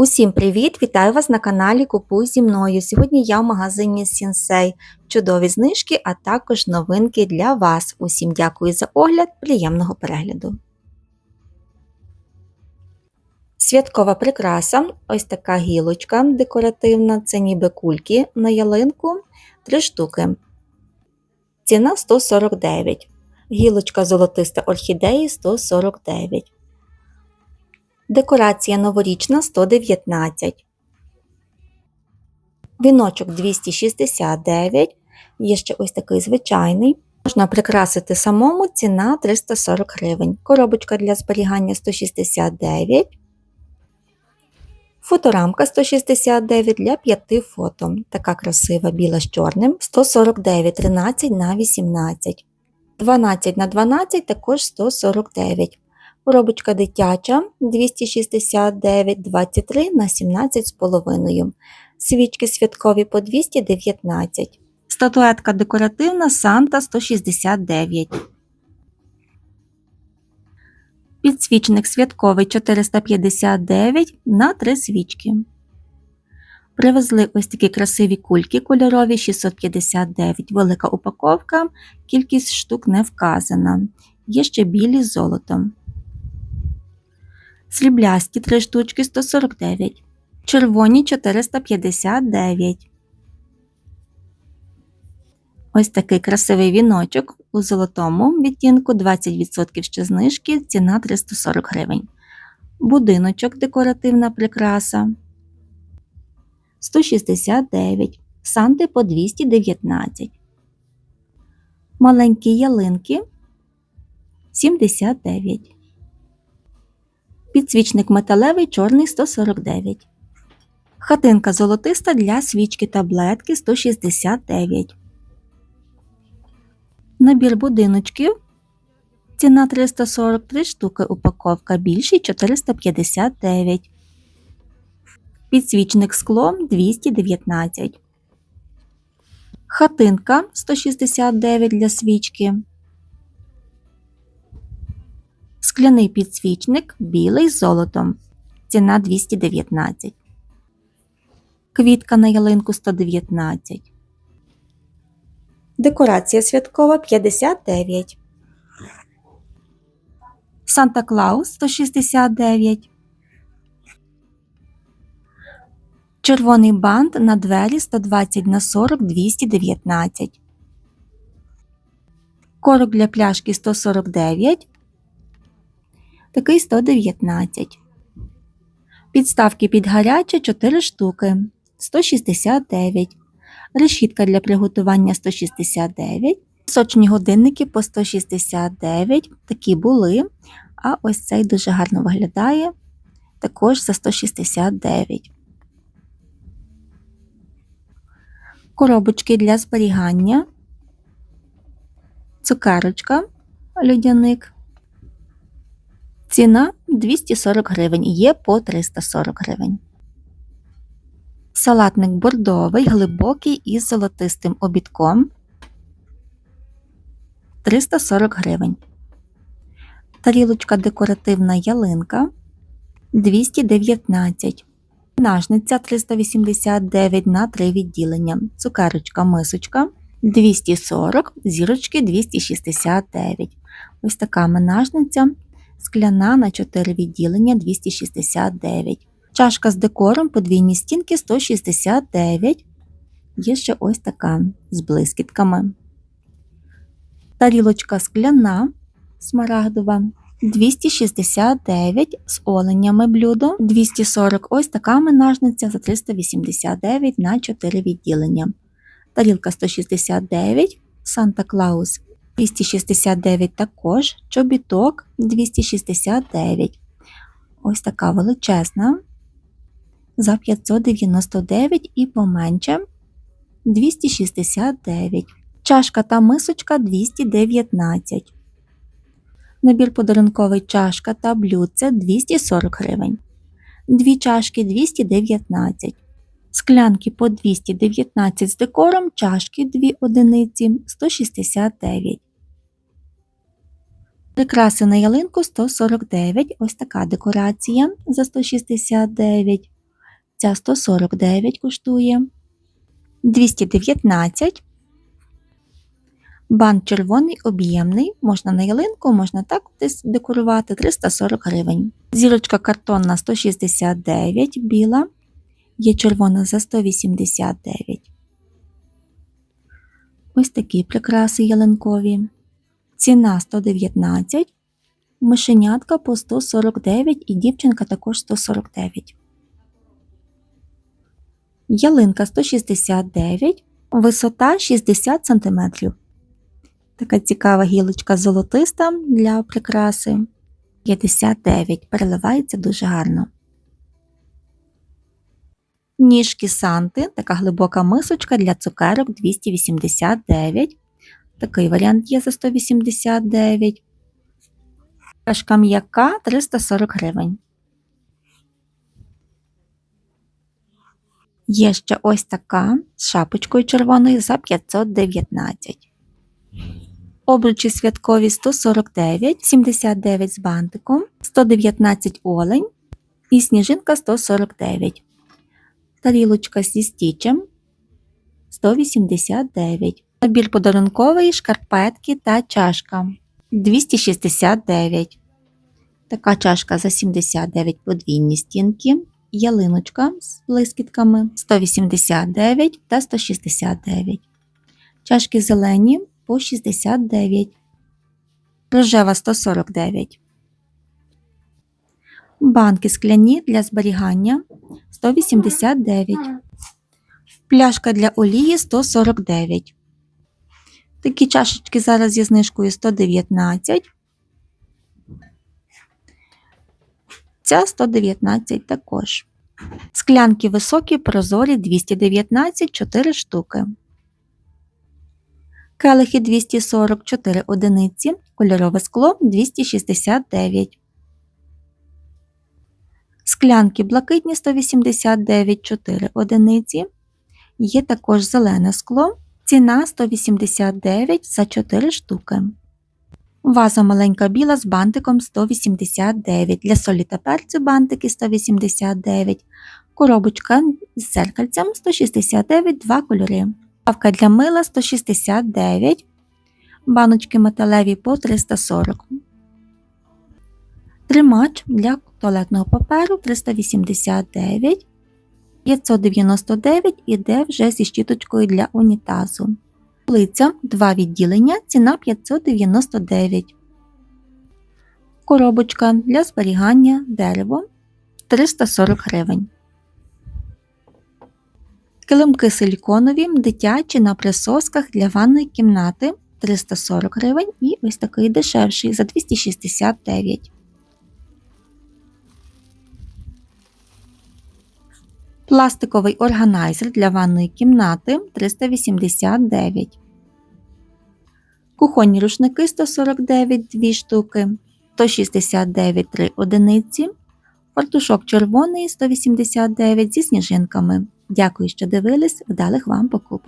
Усім привіт! Вітаю вас на каналі Купуй зі мною. Сьогодні я в магазині Сінсей. Чудові знижки, а також новинки для вас. Усім дякую за огляд, приємного перегляду. Святкова прикраса, ось така гілочка декоративна, це ніби кульки на ялинку, 3 штуки. Ціна 149. Гілочка золотиста орхідеї 149. Декорація новорічна 119. Віночок 269. Є ще ось такий звичайний. Можна прикрасити самому ціна 340 гривень. Коробочка для зберігання 169. Фоторамка 169 для 5 фото. Така красива біла з чорним. 149 13 на 18. 12 на 12 також 149. Коробочка дитяча 269 23 на 17,5. Свічки святкові по 219. Статуетка декоративна Санта 169. Підсвічник святковий 459 на 3 свічки. Привезли ось такі красиві кульки кольорові 659. Велика упаковка, кількість штук не вказана. Є ще білі з золотом. Сріблясті 3 штучки 149. Червоні 459. Ось такий красивий віночок у золотому відтінку 20% ще знижки, ціна 340 гривень. Будиночок декоративна прикраса 169. Санти по 219. Маленькі ялинки 79. Підсвічник металевий чорний 149. Хатинка золотиста для свічки таблетки 169. Набір будиночків. Ціна 343 штуки упаковка більший 459. Підсвічник склом 219. Хатинка 169 для свічки. Скляний підсвічник білий з золотом. Ціна 219. Квітка на ялинку 119. Декорація святкова 59. Санта Клаус 169. Червоний бант на двері 120 на 40 219. Корок для пляшки 149 такий 119. Підставки під гаряче 4 штуки 169. Решітка для приготування 169. Сочні годинники по 169. Такі були. А ось цей дуже гарно виглядає. Також за 169. Коробочки для зберігання. Цукерочка людяник Ціна 240 гривень, є по 340 гривень. Салатник бордовий, глибокий із золотистим обідком 340 гривень. Тарілочка декоративна ялинка 219 Нажниця 389 на 3 відділення. Цукерочка мисочка 240, зірочки 269. Ось така менажниця скляна на 4 відділення 269. Чашка з декором подвійні стінки 169. Є ще ось така з блискітками. Тарілочка скляна смарагдова 269 з оленями блюдо 240 ось така менажниця за 389 на 4 відділення. Тарілка 169 Санта Клаус 269 також, чобіток 269. Ось така величезна. За 599 і поменше 269. Чашка та мисочка 219. Набір подарунковий чашка та блюдце 240 гривень. Дві чашки 219. Склянки по 219 з декором, чашки 2 одиниці 169. Прикраси на ялинку 149. Ось така декорація за 169. Ця 149 коштує. 219. Бант червоний об'ємний. Можна на ялинку, можна так десь декорувати 340 гривень. Зірочка картонна 169 біла. Є червона за 189. Ось такі прикраси ялинкові. Ціна 119. Мишенятка по 149 і дівчинка також 149. Ялинка 169, висота 60 см. Така цікава гілочка золотиста для прикраси. 59 переливається дуже гарно. Ніжки Санти, така глибока мисочка для цукерок 289. Такий варіант є за 189. Кашка м'яка 340 гривень. Є ще ось така з шапочкою червоною за 519. Обручі святкові 149, 79 з бантиком, 119 олень і сніжинка 149. Тарілочка зі стічем 189. Набір подарунковий, шкарпетки та чашка 269. Така чашка за 79 подвійні стінки. Ялиночка з блискітками 189 та 169. Чашки зелені по 69. Рожева 149. Банки скляні для зберігання 189. Пляшка для олії 149. Такі чашечки зараз зі знижкою 119. Ця 119 також. Склянки високі, прозорі 219 4 штуки. Келихи 244 одиниці, кольорове скло 269. Склянки блакитні 189 4 одиниці. Є також зелене скло. Ціна 189 за 4 штуки. Ваза маленька біла з бантиком 189. Для солі та перцю бантики 189. Коробочка з зеркальцем 169 два кольори. Павка для мила 169. Баночки металеві по 340. Тримач для туалетного паперу 389. 599 іде вже зі щіточкою для унітазу. Плиця 2 відділення, ціна 599. Коробочка для зберігання дерево 340 гривень. Килимки силіконові, дитячі на присосках для ванної кімнати 340 гривень і ось такий дешевший за 269. Пластиковий органайзер для ванної кімнати 389. Кухонні рушники 149 2 штуки, 169 3 одиниці. Фартушок червоний 189 зі сніжинками. Дякую, що дивились. Вдалих вам покупок!